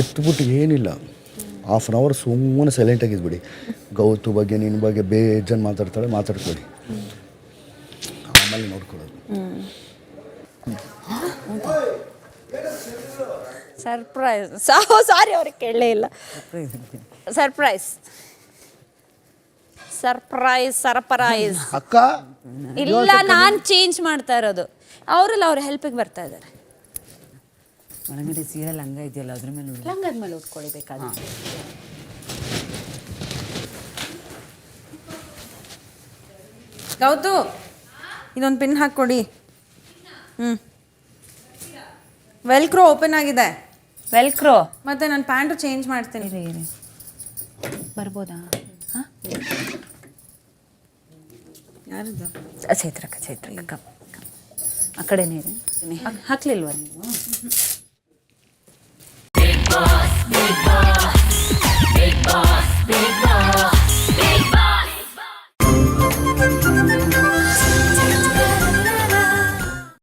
ಎತ್ಬಿಟ್ಟು ಏನಿಲ್ಲ. Half an hour ಸುಮ್ಮನೆ ಸೈಲೆಂಟಾಗಿದ್ಬಿಡಿ ಗೌತು ಬಗ್ಗೆ ನಿನ್ನ ಬಗ್ಗೆ ಬೇಜನ್ ಮಾತಾಡ್ತಾಳೆ ಮಾತಾಡ್ಕೊಳ್ಳಿ. ಆಮೇಲೆ ನೋಡ್ಕೊಳ್ಳೋದು. ಸರ್ಪ್ರೈಸ್ ಸಾರಿ ಅವ್ರಿಗೆ ಕೇಳಲೇ ಇಲ್ಲ. ಸರ್ಪ್ರೈಸ್ ಸರ್ಪ್ರೈಸ್ ಸರ್ಪ್ರೈಸ್ ಅಕ್ಕ ಇಲ್ಲ ನಾನು ಚೇಂಜ್ ಮಾಡ್ತಾ ಇರೋದು. ಅವರೆಲ್ಲ ಅವ್ರ ಹೆಲ್ಪಿಗೆ ಬರ್ತಾ ಇದ್ದಾರೆ. ಒಳಗಡೆ ಸೀರೆ ಲಂಗ ಇದೆಯಲ್ಲ ಅದ್ರ ಮೇಲೆ ಲಂಗದ ಮೇಲೆ ಉಟ್ಕೊಳ್ಳಿ ಬೇಕಾದ್ರೆ ಗೌತು ಇದೊಂದು ಪಿನ್ ಹಾಕ್ಕೊಡಿ ಹ್ಞೂ ವೆಲ್ಕ್ರೋ ಓಪನ್ ಆಗಿದೆ ವೆಲ್ಕ್ರೋ ಮತ್ತೆ ನಾನು ಪ್ಯಾಂಟು ಚೇಂಜ್ ಮಾಡ್ತೀನಿ ಇರಿ ಇರಿ ಬರ್ಬೋದಾ ಹಾಂ ಯಾರದು ಚೈತ್ರಕ್ಕ ಚೈತ್ರಕ್ಕ. ಆ ಕಡೆನೇ ಇರಿ ಹಾಕ್ಲಿಲ್ವ ಹಾಕ್ಲಿಲ್ವಾ ನೀವು